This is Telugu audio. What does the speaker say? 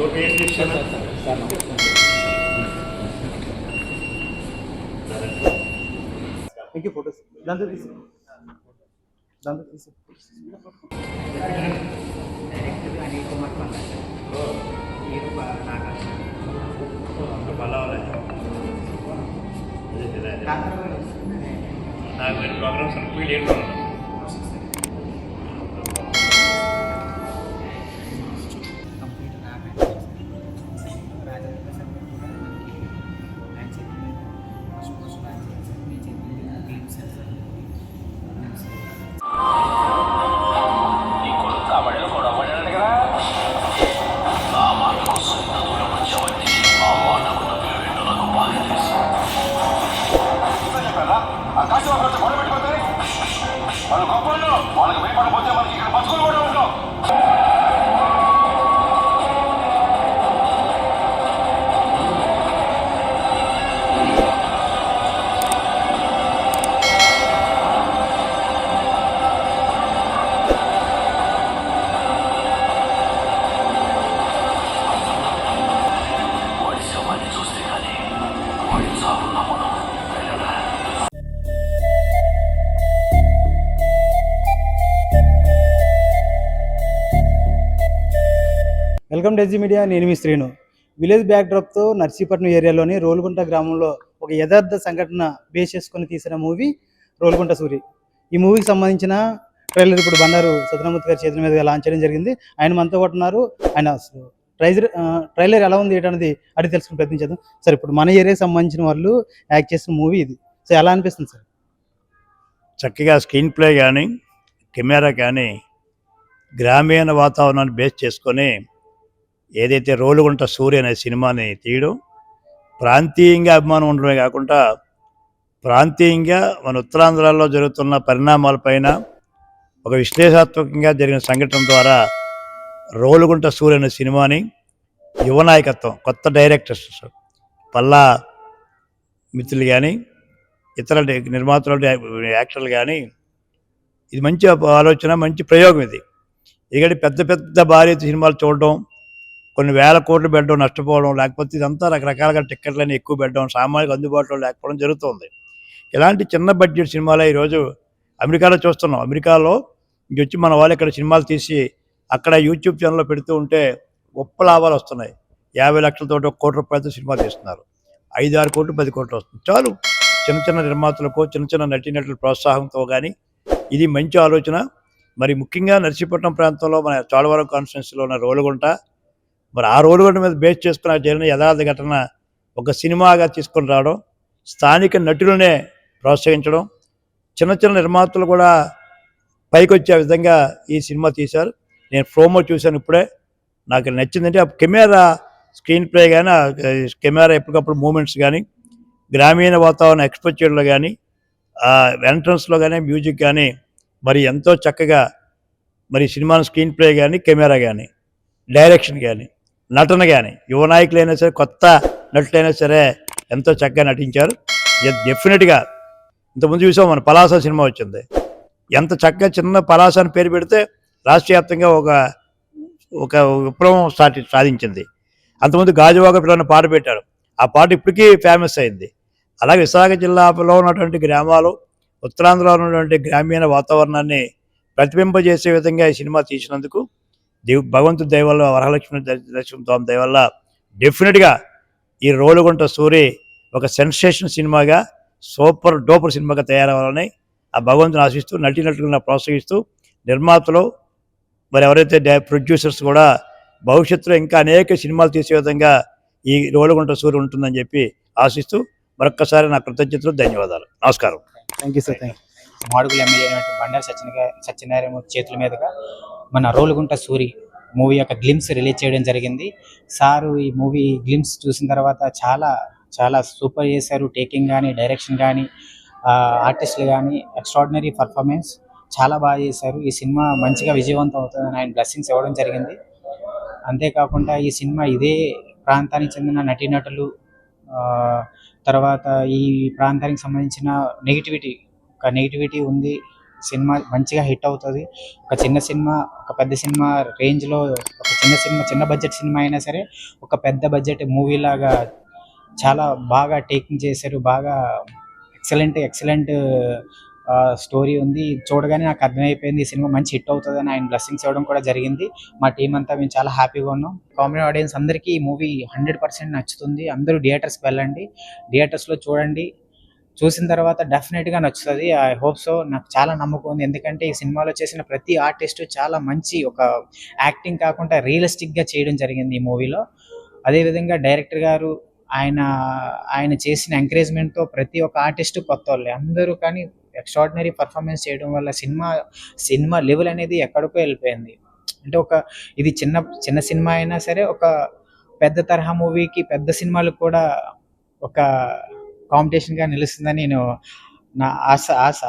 లోపు ఏం చేస్తాను ఇంకే ఫోటోస్ దాంతో తీసి దాంతో తీసి అనిల్ కుమార్ పల్ల హీరో నాగార్జున నాకు మీరు ప్రోగ్రామ్స్ అనుకుని ఏంటున్నాను కంప్లీట్ పశువుల ఖర్చు మొదలు పెట్టిపోతే వాళ్ళు గొప్ప వాళ్ళకి భయపడిపోతే మనకి ఇక్కడ పశువులు కూడా ఉంటాం వెల్కమ్ డెజీ మీడియా నేను మీ శ్రీను. విలేజ్ బ్యాక్డ్రాప్తో నర్సీపట్నం ఏరియాలోని రోలుగుంట గ్రామంలో ఒక యథార్థ సంఘటన బేస్ చేసుకొని తీసిన మూవీ రోలుగుంట సూరి. ఈ మూవీకి సంబంధించిన ట్రైలర్ ఇప్పుడు బండారు సత్యనామూర్తి గారి చేతుల మీదుగా లాంచ్ చేయడం జరిగింది. ఆయన మనతో పాటు ఉన్నారు. ఆయన అసలు ట్రైజర్ ట్రైలర్ ఎలా ఉంది ఏంటనేది అడిగి తెలుసుకుని ప్రయత్నించేద్దాం సార్ ఇప్పుడు మన ఏరియాకి సంబంధించిన వాళ్ళు యాక్ట్ చేసిన మూవీ ఇది. సో ఎలా అనిపిస్తుంది సార్? చక్కగా స్క్రీన్ ప్లే కానీ కెమెరా కానీ గ్రామీణ వాతావరణాన్ని బేస్ చేసుకొని ఏదైతే రోలుగుంట సూర్య అనే సినిమాని తీయడం ప్రాంతీయంగా అభిమానం ఉండడమే కాకుండా ప్రాంతీయంగా మన ఉత్తరాంధ్రలో జరుగుతున్న పరిణామాలపైన ఒక విశ్లేషాత్మకంగా జరిగిన సంఘటన ద్వారా రోలుగుంట సూర్య అనే సినిమాని యువ నాయకత్వం కొత్త డైరెక్టర్స్ పల్లా మిత్రులు కానీ ఇతర నిర్మాతలు యాక్టర్లు కానీ ఇది మంచి ఆలోచన మంచి ప్రయోగం ఇది. ఎందుకంటే పెద్ద పెద్ద భారీ సినిమాలు చూడడం కొన్ని వేల కోట్లు పెట్టడం నష్టపోవడం లేకపోతే ఇదంతా రకరకాలుగా టిక్కెట్లని ఎక్కువ పెట్టడం సామాజిక అందుబాటులో లేకపోవడం జరుగుతుంది. ఇలాంటి చిన్న బడ్జెట్ సినిమాలే ఈరోజు అమెరికాలో చూస్తున్నాం. అమెరికాలో ఇంకొచ్చి వచ్చి మన వాళ్ళు ఇక్కడ సినిమాలు తీసి అక్కడ యూట్యూబ్ ఛానల్లో పెడుతూ ఉంటే గొప్ప లాభాలు వస్తున్నాయి. యాభై లక్షలతో ఒక కోటి రూపాయలతో సినిమా తీస్తున్నారు. ఐదు ఆరు కోట్లు పది కోట్లు వస్తుంది. చాలు. చిన్న చిన్న నిర్మాతలకు చిన్న చిన్న నటీనటుల ప్రోత్సాహంతో కానీ ఇది మంచి ఆలోచన. మరి ముఖ్యంగా నర్సీపట్నం ప్రాంతంలో మన చోడవరం కాన్స్టిట్యున్సీలో ఉన్న రోలుగుంట మరి ఆ రోలుగుంట మీద బేస్ చేసుకున్న జరిగిన యథార్థ ఘటన ఒక సినిమాగా తీసుకొని రావడం స్థానిక నటులనే ప్రోత్సహించడం చిన్న చిన్న నిర్మాతలు కూడా పైకి వచ్చే విధంగా ఈ సినిమా తీశారు. నేను ప్రోమో చూశాను ఇప్పుడే. నాకు నచ్చిందంటే ఆ కెమెరా స్క్రీన్ ప్లే కానీ ఆ కెమెరా ఎప్పటికప్పుడు మూమెంట్స్ కానీ గ్రామీణ వాతావరణ ఎక్స్పోజ్ చేయడంలో కానీ ఎంట్రన్స్లో కానీ మ్యూజిక్ కానీ మరి ఎంతో చక్కగా మరి సినిమా స్క్రీన్ ప్లే కానీ కెమెరా కానీ డైరెక్షన్ కానీ నటన కానీ యువ నాయకులైనా సరే కొత్త నటులైనా సరే ఎంతో చక్కగా నటించారు. డెఫినెట్గా ఇంతకుముందు చూసాం మన పలాస సినిమా వచ్చింది. ఎంత చక్కగా చిన్న పలాస అని పేరు పెడితే రాష్ట్ర వ్యాప్తంగా ఒక ఒక విప్లవం సాటి సాధించింది. అంతకుముందు గాజువాక పిల్లలను పాట పెట్టారు. ఆ పాట ఇప్పటికీ ఫేమస్ అయింది. అలాగే విశాఖ జిల్లాలో ఉన్నటువంటి గ్రామాలు ఉత్తరాంధ్రలో ఉన్నటువంటి గ్రామీణ వాతావరణాన్ని ప్రతిబింబజేసే విధంగా ఈ సినిమా తీసినందుకు దేవ్ భగవంతుడి దయ వల్ల వరలక్ష్మి దర్శనం దయ వల్ల డెఫినెట్గా ఈ రోలుగుంట సూరి ఒక సెన్సేషన్ సినిమాగా సూపర్ డూపర్ సినిమాగా తయారవ్వాలని ఆ భగవంతుని ఆశిస్తూ నటీనటులను ప్రోత్సహిస్తూ నిర్మాతలు మరి ఎవరైతే డా- ప్రొడ్యూసర్స్ కూడా భవిష్యత్తులో ఇంకా అనేక సినిమాలు తీసే విధంగా ఈ రోలుగుంట సూర్య ఉంటుందని చెప్పి ఆశిస్తూ మరొక్కసారి నా కృతజ్ఞతలు ధన్యవాదాలు. నమస్కారం. Thank you sir thank Madugula MLA Bandaru Satyana Satyanarayana చేతుల మీదుగా మన రోలుగుంట సూరి మూవీ యొక్క గ్లిమ్స్ రిలీజ్ చేయడం జరిగింది. సారు ఈ మూవీ గ్లిమ్స్ చూసిన తర్వాత చాలా చాలా సూపర్ చేశారు. టేకింగ్ కానీ డైరెక్షన్ కానీ ఆర్టిస్టులు కానీ ఎక్స్ట్రాడినరీ పర్ఫార్మెన్స్ చాలా బాగా చేశారు. ఈ సినిమా మంచిగా విజయవంతం అవుతుందని ఆయన బ్లెస్సింగ్స్ ఇవ్వడం జరిగింది. అంతేకాకుండా ఈ సినిమా ఇదే ప్రాంతానికి చెందిన నటీనటులు తర్వాత ఈ ప్రాంతానికి సంబంధించిన నెగిటివిటీ ఒక నెగిటివిటీ ఉంది. సినిమా మంచిగా హిట్ అవుతుంది. ఒక చిన్న సినిమా ఒక పెద్ద సినిమా రేంజ్లో ఒక చిన్న సినిమా చిన్న బడ్జెట్ సినిమా అయినా సరే ఒక పెద్ద బడ్జెట్ మూవీ లాగా చాలా బాగా టేకింగ్ చేశారు. బాగా ఎక్సలెంట్ ఎక్సలెంట్ స్టోరీ ఉంది. చూడగానే నాకు అర్థమైపోయింది ఈ సినిమా మంచి హిట్ అవుతుందని. ఆయన బ్లెస్సింగ్స్ ఇవ్వడం కూడా జరిగింది. మా టీం అంతా మేము చాలా హ్యాపీగా ఉన్నాం. కామెడీ ఆడియన్స్ అందరికీ ఈ మూవీ హండ్రెడ్ పర్సెంట్ నచ్చుతుంది. అందరూ థియేటర్స్కి వెళ్ళండి. థియేటర్స్లో చూడండి. చూసిన తర్వాత డెఫినెట్గా నచ్చుతుంది. ఐ హోప్ సో నాకు చాలా నమ్మకం ఉంది. ఎందుకంటే ఈ సినిమాలో చేసిన ప్రతి ఆర్టిస్ట్ చాలా మంచి ఒక యాక్టింగ్ కాకుండా రియలిస్టిక్గా చేయడం జరిగింది ఈ మూవీలో అదేవిధంగా డైరెక్టర్ గారు ఆయన ఆయన చేసిన ఎంకరేజ్మెంట్తో ప్రతి ఒక్క ఆర్టిస్ట్ కొత్త వాళ్ళే. అందరూ కానీ ఎక్స్ట్రాడినరీ పర్ఫార్మెన్స్ చేయడం వల్ల సినిమా సినిమా లెవెల్ అనేది ఎక్కడికో వెళ్ళిపోయింది. అంటే ఒక ఇది చిన్న చిన్న సినిమా అయినా సరే ఒక పెద్ద తరహా మూవీకి పెద్ద సినిమాలకు కూడా ఒక కాంపిటీషన్గా నిలుస్తుందని నేను నా ఆశ ఆశ.